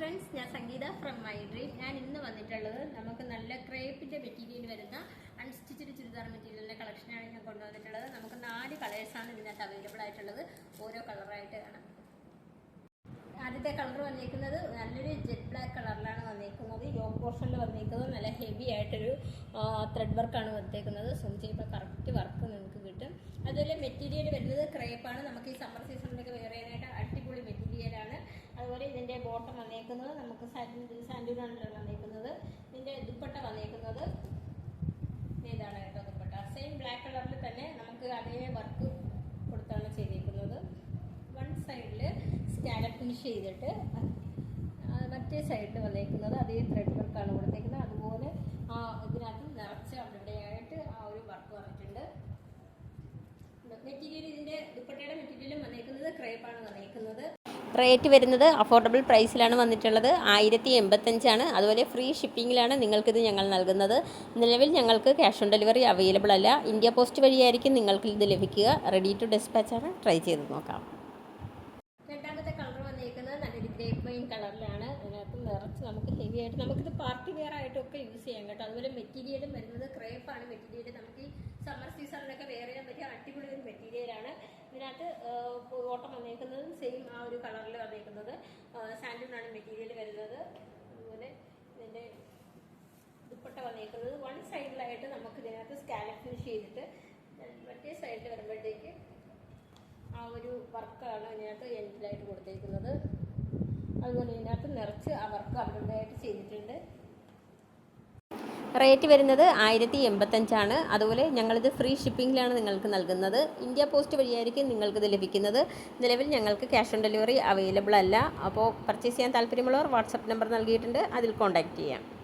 Friends ഞാൻ സംഗീത from my dream ഞാൻ ഇന്ന് വന്നിട്ടുള്ളത് നമുക്ക് നല്ല ക്രേപ്പിന്റെ മെറ്റീരിയൽ വരുന്ന അൺസ്റ്റിച്ചഡ് ചുരിദാർ മെറ്റീരിയലിന്റെ കളക്ഷനാണ് ഞാൻ കൊണ്ടുവന്നിട്ടുള്ളത്. നമുക്ക് നാല് കളേഴ്സാണ് ഇതിനകത്ത് അവൈലബിൾ ആയിട്ടുള്ളത്. ഓരോ കളറായിട്ട് കാണാം. ആദ്യത്തെ കളർ വന്നിരിക്കുന്നത് നല്ലൊരു ജെറ്റ് ബ്ലാക്ക് കളറിലാണ് വന്നിരിക്കുന്നത്. യോക്ക് പോർഷനിൽ വന്നിരിക്കുന്നത് നല്ല ഹെവി ആയിട്ടൊരു ത്രെഡ് വർക്കാണ് വന്നിരിക്കുന്നത്. സൂം ചെയ്യുമ്പോൾ കറക്റ്റ് വർക്ക് നിങ്ങൾക്ക് കിട്ടും. അതുപോലെ മെറ്റീരിയൽ വരുന്നത് ക്രേപ്പാണ് നമുക്ക് ഈ സമ്മർ സീസണിലൊക്കെ വേറെ അടിപൊളി മെറ്റീരിയലാണ് അതുപോലെ ഇതിന്റെ ബോട്ടം വന്നേക്കുന്നത് നമുക്ക് സാൻഡൂണാണ് വന്നേക്കുന്നത്. ഇതിന്റെ ദുപ്പട്ട വന്നേക്കുന്നത്. ഇതാണ് കേട്ടോ ദുപ്പട്ട. സെയിം ബ്ലാക്ക് കളറിൽ തന്നെ നമുക്ക് അതേ വർക്ക് കൊടുത്താണ് ചെയ്തേക്കുന്നത്. വൺ സൈഡിൽ സ്കാലപ്പ് ഫിനിഷ് ചെയ്തിട്ട് മറ്റേ സൈഡിൽ വന്നേക്കുന്നത് അതേ ത്രെഡ് വർക്കാണ് കൊടുത്തേക്കുന്നത്. അതുപോലെ ആ ഇതിനകത്ത് നിറച്ച് അവിടെയായിട്ട് ആ ഒരു വർക്ക് വന്നിട്ടുണ്ട്. മെറ്റീരിയൽ ഇതിന്റെ ദുപ്പട്ടയുടെ മെറ്റീരിയലും വന്നേക്കുന്നത് ക്രേപ്പാണ് വന്നേക്കുന്നത്. റേറ്റ് വരുന്നത് അഫോർഡബിൾ പ്രൈസിലാണ് വന്നിട്ടുള്ളത്. ആയിരത്തി എൺപത്തഞ്ചാണ് അതുപോലെ ഫ്രീ ഷിപ്പിങ്ങിലാണ് നിങ്ങൾക്കിത് ഞങ്ങൾ നൽകുന്നത്. നിലവിൽ ഞങ്ങൾക്ക് ക്യാഷ് ഓൺ ഡെലിവറി അവൈലബിൾ അല്ല. ഇന്ത്യ പോസ്റ്റ് വഴിയായിരിക്കും നിങ്ങൾക്ക് ഇത് ലഭിക്കുക. റെഡി ടു ഡെസ്പാച്ച് ആണ്. ട്രൈ ചെയ്ത് നോക്കാം. രണ്ടാമത്തെ കളർ വന്നിരിക്കുന്നത് നല്ലൊരു ഗ്രേപ്പ് വൈൻ കളറിലാണ് അതിനകത്ത് നിറച്ച് നമുക്ക് ഹെവി ആയിട്ട് നമുക്കിത് പാർട്ടി വെയർ ആയിട്ടൊക്കെ യൂസ് ചെയ്യാം കേട്ടോ. അതുപോലെ മെറ്റീരിയലും വരുന്നത് ക്രേപ്പാണ് മെറ്റീരിയൽ നമുക്ക് ഈ സമ്മർ സീസണിലൊക്കെ വെയർ ചെയ്യാൻ പറ്റിയ അടിപൊളി ഒരു മെറ്റീരിയലാണ് ഇതിനകത്ത് ഓട്ടം വന്നേക്കുന്നതും സെയിം ആ ഒരു കളറിൽ വന്നേക്കുന്നത് സാൻഡിനാണ് മെറ്റീരിയൽ വരുന്നത്. അതുപോലെ ഇതിന്റെ ദുപ്പട്ട വന്നേക്കുന്നത് വൺ സൈഡിലായിട്ട് നമുക്ക് ഇതിനകത്ത് സ്കാലപ്പ് ഫിനിഷ് ചെയ്തിട്ട് മറ്റേ സൈഡിൽ വരുമ്പോഴത്തേക്ക് ആ ഒരു വർക്കാണ് ഇതിനകത്ത് എൻഡിലായിട്ട് കൊടുത്തേക്കുന്നത്. അതുപോലെ ഇതിനകത്ത് നിറച്ച് ആ വർക്ക് അവരുടേതായിട്ട് ചെയ്തിട്ടുണ്ട്. റേറ്റ് വരുന്നത് ആയിരത്തി എൺപത്തഞ്ചാണ് അതുപോലെ ഞങ്ങളിത് ഫ്രീ ഷിപ്പിങ്ങിലാണ് നിങ്ങൾക്ക് നൽകുന്നത്. ഇന്ത്യ പോസ്റ്റ് വഴിയായിരിക്കും നിങ്ങൾക്കിത് ലഭിക്കുന്നത്. നിലവിൽ ഞങ്ങൾക്ക് ക്യാഷ് ഓൺ ഡെലിവറി അവൈലബിൾ അല്ല. അപ്പോൾ പർച്ചേസ് ചെയ്യാൻ താല്പര്യമുള്ളവർ വാട്സപ്പ് നമ്പർ നൽകിയിട്ടുണ്ട്. അതിൽ കോൺടാക്റ്റ് ചെയ്യാം.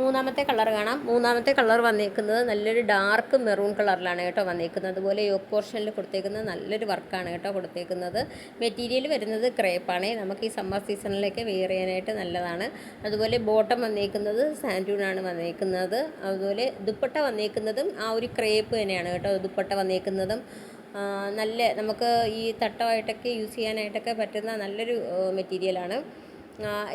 മൂന്നാമത്തെ കളർ കാണാം. മൂന്നാമത്തെ കളർ വന്നേക്കുന്നത് നല്ലൊരു ഡാർക്ക് മെറൂൺ കളറിലാണ് കേട്ടോ വന്നേക്കുന്നത്. അതുപോലെ യോക്ക് പോർഷനിൽ കൊടുത്തേക്കുന്നത് നല്ലൊരു വർക്കാണ് കേട്ടോ കൊടുത്തേക്കുന്നത്. മെറ്റീരിയൽ വരുന്നത് ക്രേപ്പാണ് നമുക്ക് ഈ സമ്മർ സീസണിലേക്ക് വെയർ ചെയ്യാനായിട്ട് നല്ലതാണ്. അതുപോലെ ബോട്ടം വന്നേക്കുന്നത് സാൻഡൂണാണ് വന്നേക്കുന്നത്. അതുപോലെ ദുപ്പട്ട വന്നേക്കുന്നതും ആ ഒരു ക്രേപ്പ് തന്നെയാണ് കേട്ടോ ദുപ്പട്ട വന്നേക്കുന്നതും. നല്ല നമുക്ക് ഈ തട്ടമായിട്ടൊക്കെ യൂസ് ചെയ്യാനായിട്ടൊക്കെ പറ്റുന്ന നല്ലൊരു മെറ്റീരിയലാണ്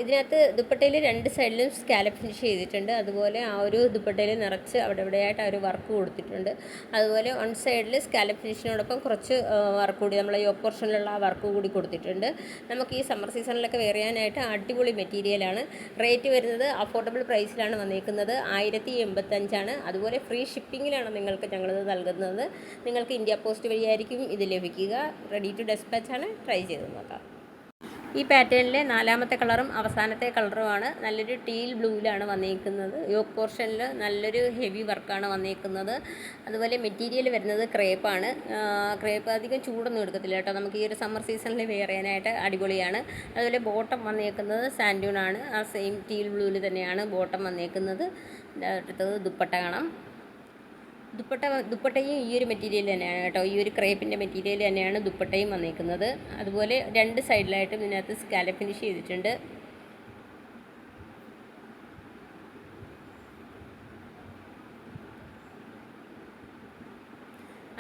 ഇതിനകത്ത് ദുപ്പട്ടയിൽ രണ്ട് സൈഡിലും സ്കാലപ്പ് ഫിനിഷ് ചെയ്തിട്ടുണ്ട്. അതുപോലെ ആ ഒരു ദുപ്പട്ടയിൽ നിറച്ച് അവിടെ ഇവിടെയായിട്ട് ആ ഒരു വർക്ക് കൊടുത്തിട്ടുണ്ട്. അതുപോലെ വൺ സൈഡിൽ സ്കാലപ്പ് ഫിനിഷിനോടൊപ്പം കുറച്ച് വർക്ക് കൂടി നമ്മൾ ഈ ഓപ്പർഷനിലുള്ള ആ വർക്ക് കൂടി കൊടുത്തിട്ടുണ്ട്. നമുക്ക് ഈ സമ്മർ സീസണിലൊക്കെ വേറിയാനായിട്ട് അടിപൊളി മെറ്റീരിയലാണ് റേറ്റ് വരുന്നത് അഫോർഡബിൾ പ്രൈസിലാണ് വന്നിരിക്കുന്നത് ആയിരത്തി എൺപത്തഞ്ചാണ് അതുപോലെ ഫ്രീ ഷിപ്പിങ്ങിലാണ് നിങ്ങൾക്ക് ഞങ്ങളിത് നൽകുന്നത്. നിങ്ങൾക്ക് ഇന്ത്യ പോസ്റ്റ് വഴിയായിരിക്കും ഇത് ലഭിക്കുക. റെഡി ടു ഡെസ്പാച്ചാണ് ട്രൈ ചെയ്ത് നോക്കാം. ഈ പാറ്റേണിലെ നാലാമത്തെ കളറും അവസാനത്തെ കളറുമാണ്. നല്ലൊരു ടീൽ ബ്ലൂവിലാണ് വന്നിരിക്കുന്നത് യോക്ക് പോർഷനിൽ നല്ലൊരു ഹെവി വർക്കാണ് വന്നിരിക്കുന്നത് അതുപോലെ മെറ്റീരിയൽ വരുന്നത് ക്രേപ്പാണ് ക്രേപ്പ് അധികം ചൂടൊന്നും എടുക്കത്തില്ല കേട്ടോ. നമുക്ക് ഈ ഒരു സമ്മർ സീസണിൽ വെയർ അടിപൊളിയാണ്. അതുപോലെ ബോട്ടം വന്നേക്കുന്നത് സാൻഡ്യൂണാണ് ആ സെയിം ടീൽ ബ്ലൂവിൽ തന്നെയാണ് ബോട്ടം വന്നേക്കുന്നത്. അടുത്തത് ദുപ്പട്ട കാണാം. ദുപ്പട്ട ദുപ്പട്ടയും ഈ ഒരു മെറ്റീരിയൽ തന്നെയാണ് കേട്ടോ. ഈ ഒരു ക്രേപ്പിന്റെ മെറ്റീരിയൽ തന്നെയാണ് ദുപ്പട്ടയും വന്നിരിക്കുന്നത് അതുപോലെ രണ്ട് സൈഡിലായിട്ടും ഇതിനകത്ത് സ്കാലപ്പ് ഫിനിഷ് ചെയ്തിട്ടുണ്ട്.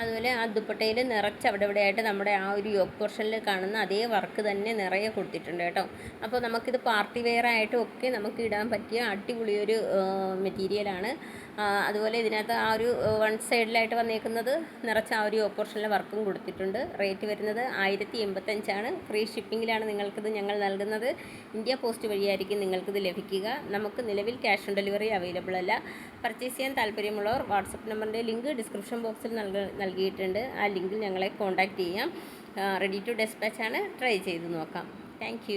അതുപോലെ ആ ദുപ്പട്ടയിൽ നിറച്ച് അവിടെ ഇവിടെ ആയിട്ട് നമ്മുടെ ആ ഒരു യോക്ക് പോർഷനിൽ കാണുന്ന അതേ വർക്ക് തന്നെ നിറയെ കൊടുത്തിട്ടുണ്ട് കേട്ടോ. അപ്പോൾ നമുക്കിത് പാർട്ടി വെയർ ആയിട്ടും ഒക്കെ നമുക്ക് ഇടാൻ പറ്റിയ അടിപൊളിയൊരു മെറ്റീരിയലാണ് അതുപോലെ ഇതിനകത്ത് ആ ഒരു വൺ സൈഡിലായിട്ട് വന്നേക്കുന്നത് നിറച്ച് ആ ഒരു യോക്ക് പോർഷനിലെ വർക്കും കൊടുത്തിട്ടുണ്ട്. റേറ്റ് വരുന്നത് ആയിരത്തി എൺപത്തഞ്ചാണ് ഫ്രീ ഷിപ്പിങ്ങിലാണ് നിങ്ങൾക്കിത് ഞങ്ങൾ നൽകുന്നത്. ഇന്ത്യ പോസ്റ്റ് വഴിയായിരിക്കും നിങ്ങൾക്കിത് ലഭിക്കുക. നമുക്ക് നിലവിൽ ക്യാഷ് ഓൺ ഡെലിവറി അവൈലബിൾ അല്ല. പർച്ചേസ് ചെയ്യാൻ താല്പര്യമുള്ളവർ വാട്സപ്പ് നമ്പറിന്റെ ലിങ്ക് ഡിസ്ക്രിപ്ഷൻ ബോക്സിൽ നൽക നൽകിയിട്ടുണ്ട്. ആ ലിങ്കിൽ ഞങ്ങളെ കോൺടാക്റ്റ് ചെയ്യാം. റെഡി ടു ഡെസ്പാച്ച് ആണ്. ട്രൈ ചെയ്ത് നോക്കാം. താങ്ക്